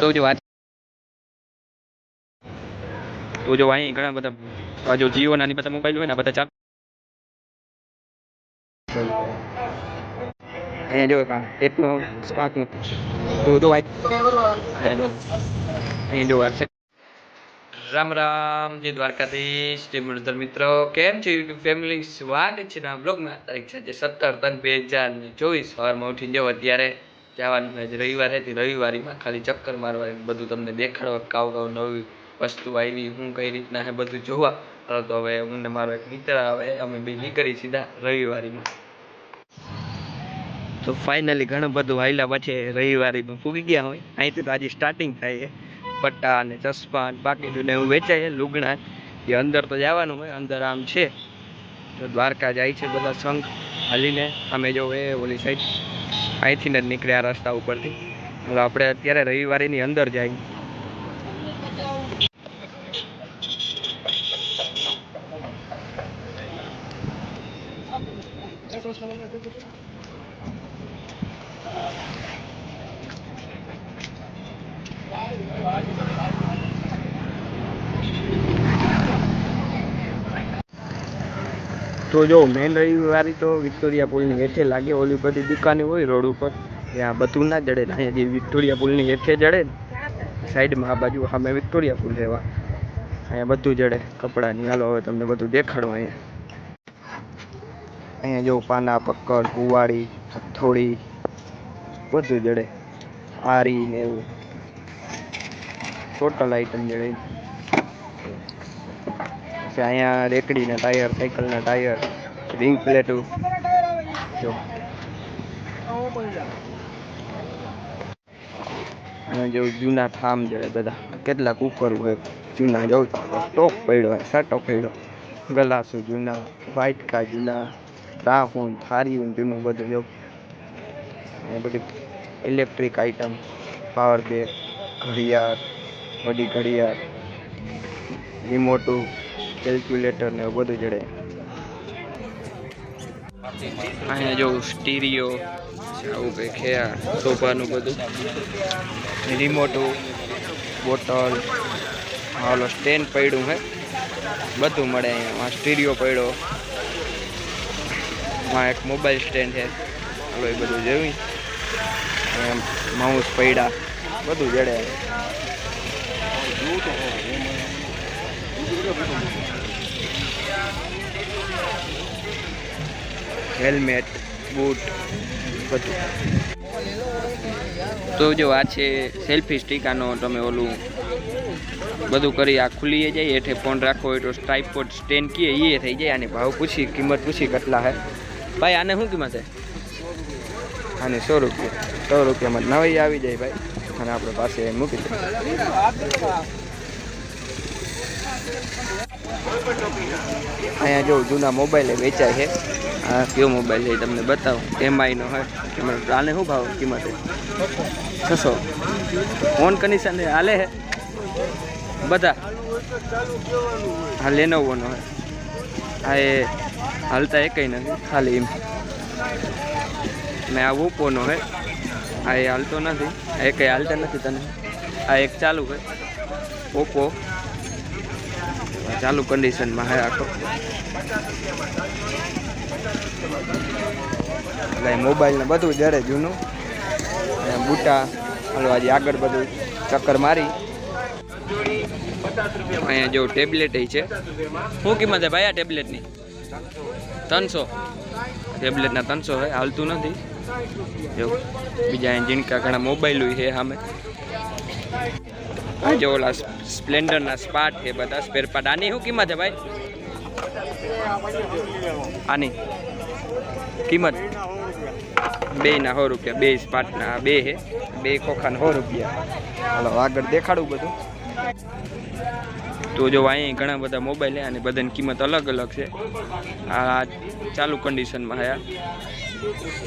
તો જો વાત તો જો અહીં ઘણા બધા આ જો જીઓ નાની બધા મોબાઈલ હોય ને બધા ચાલુ અહીંયા જો ટેકનો સ્પાર્ક તો જો અહીંયા જો વાત રામ રામ જે દ્વારકાધીશ જે મનોધર મિત્રો. કેમ છે યુટ્યુબ ફેમિલી સ્વાગત છે ના બ્લોગમાં તારીખ છે સત્તર ત્રણ બે હજાર ચોવીસ. સવારમાં ઉઠી જાઓ અત્યારે જવાનું આજે રવિવાર હતી, રવિવારીમાં ખાલી ચક્કર મારવા બધું તમને દેખાડવા કાવ કાવ નવી વસ્તુ આવી, હું કઈ રીતના હે બધું જોવા. તો હવે હું ને મારો એક મિત્ર આવે, અમે બે નીકળી સીધા રવિવારીમાં. તો ફાઇનલી ઘણું બધું હાલ્યા પછી રવિવારીમાં ફૂગી ગયા હોય. અહીંથી તો આજે સ્ટાર્ટિંગ થાય છે. પટ્ટા અને ચશ્મા બાકી ને એવું વેચાય લુગણા એ અંદર તો જવાનું હોય, અંદર આમ છે. તો દ્વારકા જાય છે બધા સંઘ હાલીને. અમે જો એ ઓલી સાઈડ અહીંથી જ નીકળ્યા રસ્તા ઉપરથી. એટલે આપણે અત્યારે રવિવારીની અંદર જાય. તો જો, મેન રવિવારી તો વિક્ટોરિયા પુલની હેઠે લાગે, ઓલી બધી દુકાને હોય રોડ ઉપર. ત્યાં બધું ના જડે અહીંયા જે વિક્ટોરિયા પુલની હેઠે જડે ને, સાઈડમાં આ બાજુ સામે વિક્ટોરિયા પુલ રહેવા. અહીંયા બધું જડે, કપડાની. હાલો, હવે તમને બધું દેખાડું અહીંયા. અહીંયા જો પાના, પક્કડ, કુવાડી, હથોડી, બધું જડે. આરી ને એવું. ટોટલ આઈટમ જડે. પછી અહીંયા રેકડીના ટાયર, સાયકલના ટાયર, રિંગ પ્લેટું. જો. જેવું જૂના થામ જોડે બધા. કેટલાક ઉપર હોય, જૂના જવું ટોપ પડ્યો, સાટો પડ્યો. ગલાસું જૂના, વાઇટકા જૂના રાહુન થારીયું જૂનું બધું જવું એ બધી ઇલેક્ટ્રિક આઇટમ, પાવર બેગ ઘડિયાળ, બધી ઘડિયાળ, રિમોટું. કેલ્ક્યુલેટર ને બધું જડે. અહીંયા જો સ્ટીરિયો, આવું કંઈ ખેયા સોફાનું બધું. રિમોટું બોટલ હાલો સ્ટેન્ડ પડ્યું હે. બધું મળે અહીંયા. સ્ટીરિયો પડ્યો. માં એક મોબાઈલ સ્ટેન્ડ છે. હાલો એ બધું એમ માઉસ પડ્યા. બધું જડે. હેલ્મેટ બૂટ બધું. તો જો આ છે સેલ્ફી સ્ટિક તમે ઓલું બધું કરી આ ખુલી જાય એઠે ફોન રાખવો હોય તો ટ્રાઈપોડ સ્ટેન્ડ કીએ એ થઈ જાય, આની ભાવ પૂછી, કિંમત પૂછી, કેટલા હે. ભાઈ, આને શું કિંમત હે? આને સો રૂપિયા. સો રૂપિયામાં નવાઈ આવી જાય ભાઈ. અને આપણે પાસે મૂકી દઈએ. અહીંયા જો જૂના મોબાઈલ વેચાય છે. આ કયો મોબાઈલ છે તમને બતાવો. એમઆઈનો હોય. કિંમત આને શું ભાવ કિંમત? છસો. ફોન કન્ડિશન હાલે છે. બધા. હા લેનોવોનો હોય. હા, એ હાલતા એ કંઈ નથી. ખાલી એમ. ને આ ઓપ્પોનો હે આ એ હાલતો નથી. એ કંઈ હાલતા નથી તને. આ એક ચાલુ હોય. ઓપ્પો ચાલુ કન્ડિશનમાં હે આખો. એટલે મોબાઈલ ને બધું જ્યારે જૂનું. અને બુટા, હાલો આજે આગળ બધું ચક્કર મારી. અહીંયા જો ટેબ્લેટ છે. શું કિંમત છે ભાઈ આ ટેબ્લેટની ત્રણસો. ટેબ્લેટના ત્રણસો હોય, હાલતું નથી. જો, બીજા અહીંયા જીણકા ઘણા મોબાઈલ છે સામે. આ જો ઓલા સ્પ્લેન્ડરના સ્પાટ છે બધા સ્પેર પાર્ટ આની શું કિંમત છે ભાઈ? આની કિંમત? બે ના સો રૂપિયા. બે સ્પાટના બે છે. બે ખોખાના સો રૂપિયા. હાલો, આગળ દેખાડું બધું. તો જો અહીં ઘણા બધા મોબાઈલ હે અને બધાની કિંમત અલગ અલગ છે. આ ચાલુ કન્ડિશનમાં હયા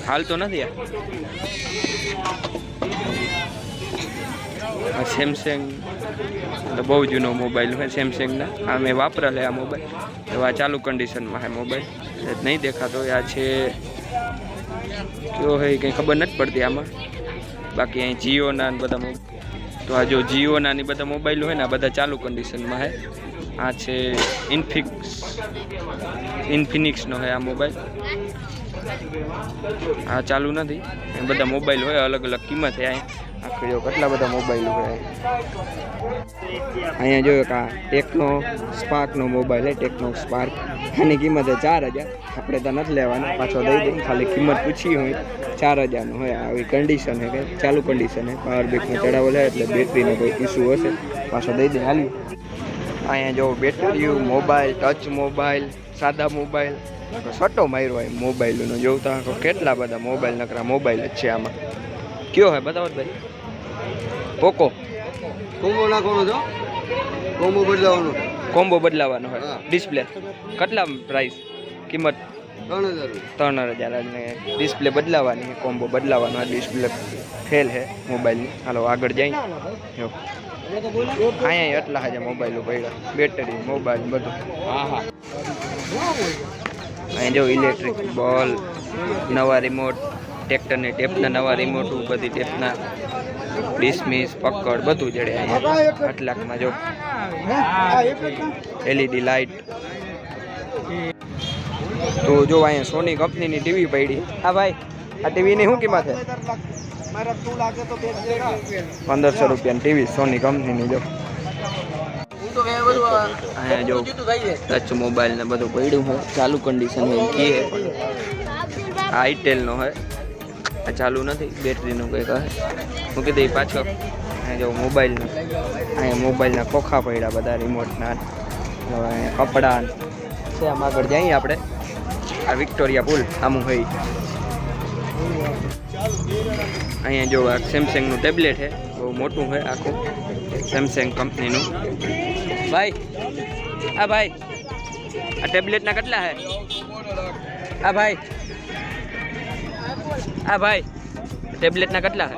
હાલ તો નથી આ? સેમસંગ તો બહુ જૂનો મોબાઈલ હોય સેમસંગના આ મેં વાપરેલા આ મોબાઈલ એવા ચાલુ કન્ડિશનમાં છે મોબાઈલ નહીં દેખાતો. આ છે કયો હોય કંઈ ખબર નથી પડતી આમાં. બાકી અહીં જીઓના બધા તો આ જો જીઓના ને બધા મોબાઈલ હોય ને, આ બધા ચાલુ કન્ડિશનમાં છે. આ છે ઇન્ફિક્સ ઇન્ફિનિક્સનો છે આ મોબાઈલ આ ચાલુ નથી. બધા મોબાઈલ હોય અલગ અલગ કિંમત છે અહીં. આખી જો કેટલા બધા મોબાઈલ હોય. અહીંયા જોયો કે આ ટેકનો સ્પાર્કનો મોબાઈલ છે ટેકનો સ્પાર્ક આની કિંમત છે ચાર હજાર. આપણે તો નથી લેવાના, પાછો દઈ દઈએ. ખાલી કિંમત પૂછી હોય, ચાર હજારનું હોય. આવી કન્ડિશન હે કે ચાલુ કન્ડિશન હે પાવર બેકમાં ચડાવેલ છે એટલે બેટરીનો કોઈ ઇસ્યુ હશે. પાછો દઈ દઈએ હાલી અહીંયા જો બેટરીઓ મોબાઈલ ટચ મોબાઈલ સાદા મોબાઈલ સટ્ટો માર્યો હોય મોબાઈલનો જોતા કેટલા બધા મોબાઈલ નકરા મોબાઈલ જ છે આમાં. કયો હે? બતાવો ભાઈ. પોકો. કોમ્બો નાખવાનો છો કોમ્બો બદલાવાનો. કોમ્બો બદલાવાનો હોય. ડિસ્પ્લે. કેટલા પ્રાઇસ કિંમત? ત્રણ હજાર અને ડિસ્પ્લે બદલાવાની કોમ્બો બદલાવાનો ડિસ્પ્લે ફેલ છે મોબાઈલની હાલો આગળ જઈ. જો. અહીંયા એટલા હજાર મોબાઈલો પડ્યા. બેટરી મોબાઈલ બધું. હા હા. અહીંયા જો ઇલેક્ટ્રિક બોલ નવા રિમોટ ટ્રેક્ટરની ટેપના નવા રિમોટ બધી ટેપના ડિસમિસ પકડ, બધું જડે અહીંયા લાખમાં જો. એલઈડી લાઇટ તો જો અહીંયા સોની કંપનીની ટીવી પડી. હા ભાઈ, આ ટીવીની શું કિંમત છે? પંદરસો રૂપિયાની ટીવી સોની કંપનીની જો. અહીંયા જો ટચ મોબાઈલ ને બધું પડ્યું હોય ચાલુ કન્ડિશન હોય કે કહે પણ. આ આઈટેલનો હોય આ ચાલુ નથી, બેટરીનું કંઈક હે મૂકી દઈ પાછો અહીંયા જો મોબાઈલનું, અહીંયા મોબાઈલના ખોખા પડ્યા બધા રિમોટના કપડાં. છે, આમ આગળ જઈએ આપણે. આ વિક્ટોરિયા પુલ, આમું હોય અહીંયા જો આ સેમસંગનું ટેબ્લેટ છે, બહુ મોટું છે આખું. સેમસંગ કંપનીનું ભાઈ હા ભાઈ, આ ટેબ્લેટના કેટલા છે? આ ભાઈ હા ભાઈ ટેબ્લેટના કેટલા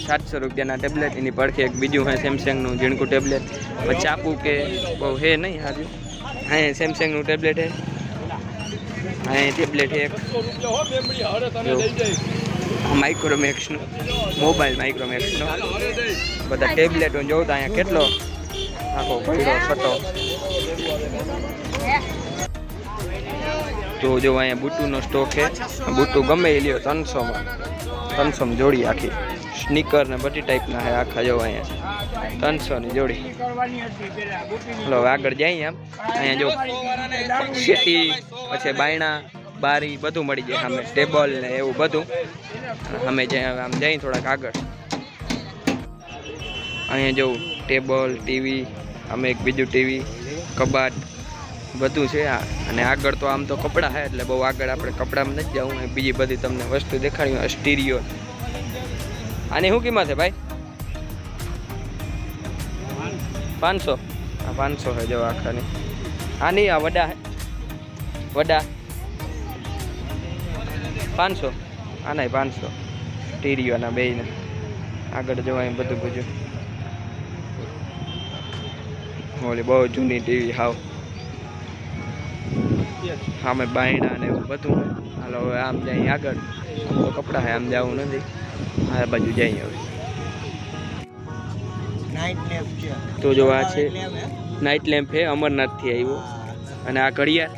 સાતસો રૂપિયાના ટેબ્લેટ એની પડખે એક બીજું હોય સેમસંગનું ઝીણકું ટેબ્લેટ પછી ચાપુ કે બહુ હે નહીં સારું હા સેમસંગનું ટેબ્લેટ છે હા. ટેબ્લેટ એક. માઇક્રોમેક્સનું મોબાઈલ માઇક્રોમેક્સનો બધા ટેબ્લેટો તો અહીંયા કેટલો આખો પડ્યો છતો તો જો અહીંયા બુટુનો સ્ટોક છે. બુટુ ગમે એ લ્યો, ત્રણસોમાં. ત્રણસોમાં જોડી આખી. સ્નીકર ને બધી ટાઈપના છે, આખા જો અહીંયા. ત્રણસોની જોડી. હલો આગળ જઈએ આમ. અહીંયા જો ખેતી પછી બાયણા, બારી બધું મળી જાય સામે. ટેબલ ને એવું બધું. અમે આમ જઈએ થોડાક આગળ. અહીંયા જવું ટેબલ ટીવી અમે એક બીજું ટીવી કબાટ બધું છે આ. અને આગળ તો આમ તો કપડાં છે એટલે બહુ આગળ આપણે કપડામાં નથી જવું. બીજી બધી તમને વસ્તુ દેખાડી, સ્ટીરિયો. આની શું કિંમત છે ભાઈ? પાંચસો. હા પાંચસો છે જો આખાની. આની આ વડા વડા. પાંચસો. આના પાંચસો. સ્ટીરિયોના બેને આગળ જવાય બધું બધું. ઓલી બહુ જૂની ટીવી, હાવ. સામે બાયણા ને એવું બધું. હાલો હવે આમ જાય આગળ. આમ તો કપડાં હે આમ જવું નથી. આ બાજુ જઈએ હવે. તો જો આ છે. નાઇટ લેમ્પ છે અમરનાથથી આવ્યો. અને આ ઘડિયાળ.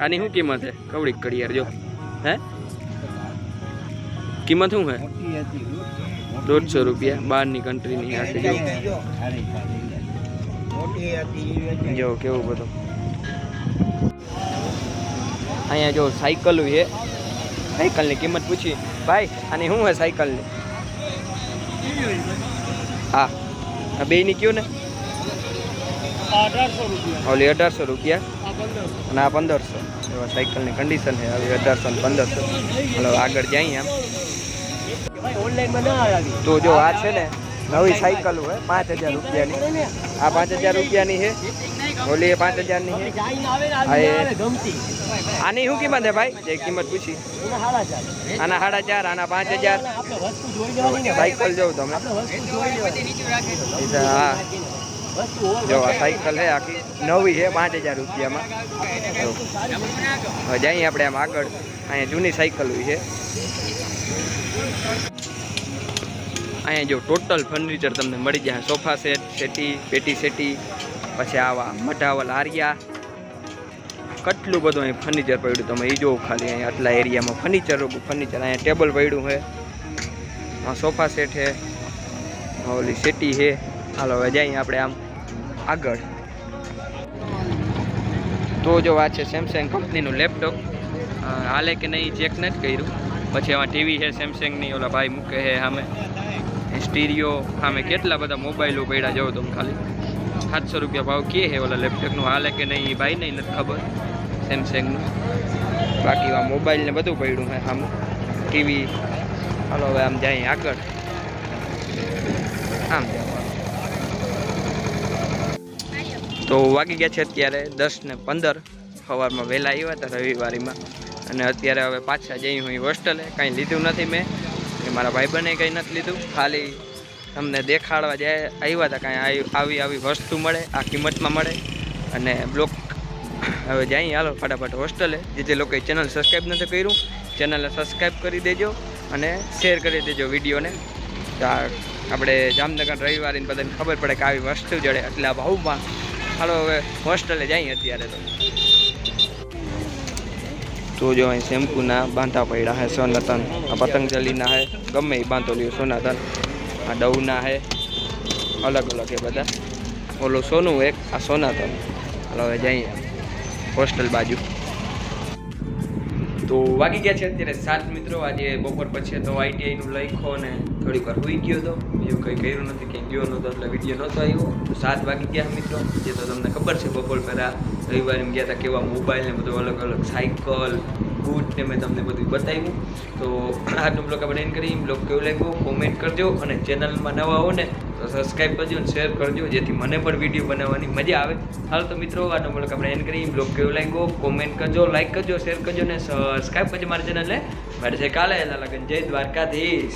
આની શું કિંમત છે કવડીક ઘડિયાળ જો. હે? કિંમત શું હે? દોઢસો રૂપિયા. બહારની કન્ટ્રીની આ જો કેવું બધું. અહીંયા જો સાયકલ છે. સાયકલની કિંમત પૂછી. ભાઈ આની શું હોય સાયકલની? હા. આ બેયની કયો ને? ઓલી અઢારસો રૂપિયા? અને આ પંદરસો. એવા સાયકલની કન્ડિશન છે. આવી અઢારસો ને પંદરસો. હલો આગળ જઈએ આમ. તો જો આ છે ને નવી સાયકલ હોય પાંચ હજાર રૂપિયાની. આ પાંચ હજાર રૂપિયાની છે. ઓલી પાંચ હજારની ની આની શું કિંમત છે ભાઈ? જે કિંમત પૂછી. આના સાડા ચાર, આના પાંચ હજાર. સાયકલ જોઉં તમે. હા. જો, આ સાયકલ છે, આખી નવી છે, પાંચ હજાર રૂપિયામાં. હવે જઈએ આપણે આમ આગળ. અહીંયા જૂની સાયકલ છે. અહીંયા જો ટોટલ ફર્નિચર તમને મળી જાય. સોફા સેટ સેટી પેટી સેટી પછી આવા મઢાવલ આરિયા. કેટલું બધું અહીં ફર્નિચર પડ્યું તમે એ જોવો ખાલી અહીંયા આટલા એરિયામાં ફર્નિચર ફર્નિચર અહીંયા ટેબલ પડ્યું છે. સોફા સેટ છે. ઓલી સેટી છે. હાલો, હવે જઈએ આપણે આમ આગળ. તો જો આ છે સેમસંગ કંપનીનું લેપટોપ હાલે કે નહીં ચેક નથી કર્યું. પછી એમાં ટીવી છે સેમસંગની ઓલા ભાઈ મૂકે છે સામે. સ્ટીરિયો, સામે કેટલા બધા મોબાઈલો પડ્યા, જવો તમે ખાલી. સાતસો રૂપિયા ભાવ કે હે ઓલા લેપટોપનું. હાલે કે નહીં ભાઈ નહીં, નથી ખબર. સેમસંગનું બાકી આ મોબાઈલ ને બધું પડ્યું હે આમ. ટીવી હાલો, હવે આમ જાય આગળ. આમ. તો વાગી ગયા છે અત્યારે દસ ને પંદર. સવારમાં વહેલા આવ્યા હતા રવિવારીમાં. અને અત્યારે હવે પાછા જઈ હું હોસ્ટેલે. કાંઈ લીધું નથી મેં. એ મારા ભાઈબંધે કંઈ નથી લીધું. ખાલી તમને દેખાડવા જાય, આવ્યા હતા કાંઈ આવી- આવી વસ્તુ મળે, આ કિંમતમાં મળે. અને બ્લોક, હવે જાય હાલો, ફટાફટ હોસ્ટેલે, જે જે લોકોએ ચેનલ સબસ્ક્રાઈબ નથી કર્યું, ચેનલને સબસ્ક્રાઈબ કરી દેજો અને શેર કરી દેજો વિડીયોને. આપણે જામનગર રવિવારીને બધાને ખબર પડે કે આવી વસ્તુ જડે, એટલે આ ભાવમાં. હાલો, હવે હોસ્ટેલે જાય અત્યારે તો. તો જો અહીં શેમ્પૂના બાંધા પડ્યા હે સોનાતન આ પતંજલિના હે, ગમે એ બાંધો લ્યો સોનાતન આ ડવના હે. અલગ અલગ એ બધા. ઓલું સોનું એક, આ સોનાતન. હાલો, હવે જઈએ. હોસ્ટેલ બાજુ. તો વાગી ગયા છે અત્યારે સાત મિત્રો. આજે બપોર પછી તો આઈટીઆઈનું લખ્યો ને થોડીક વાર હોઈ ગયો હતો એવું કંઈ કર્યું નથી, કંઈ ગયો નહોતો, એટલે વીડિયો નહોતો આવ્યો. તો સાત વાગી ગયા મિત્રો. જે તો તમને ખબર છે, બપોર પહેલાં રવિવારે ગયા હતા કેવા મોબાઈલ ને બધું અલગ અલગ, સાયકલ બૂટ ને મેં તમને બધું બતાવ્યું. તો આજનો બ્લોગ આપણે એન્ડ કરી બ્લોગ કેવું લાગ્યો? કોમેન્ટ કરજો અને ચેનલમાં નવા હો ને, તો સબસ્ક્રાઈબ કરજો અને શેર કરજો, જેથી મને પણ વીડિયો બનાવવાની મજા આવે. હાલ તો મિત્રો, આજનો બ્લોગ આપણે એન્ડ કરી બ્લોગ કેવું લાગ્યો? કોમેન્ટ કરજો લાઈક કરજો શેર કરજો ને સબસ્ક્રાઈબ કરજો મારી ચેનલને મારે છે કાલે લગન. જય દ્વારકાધીશ.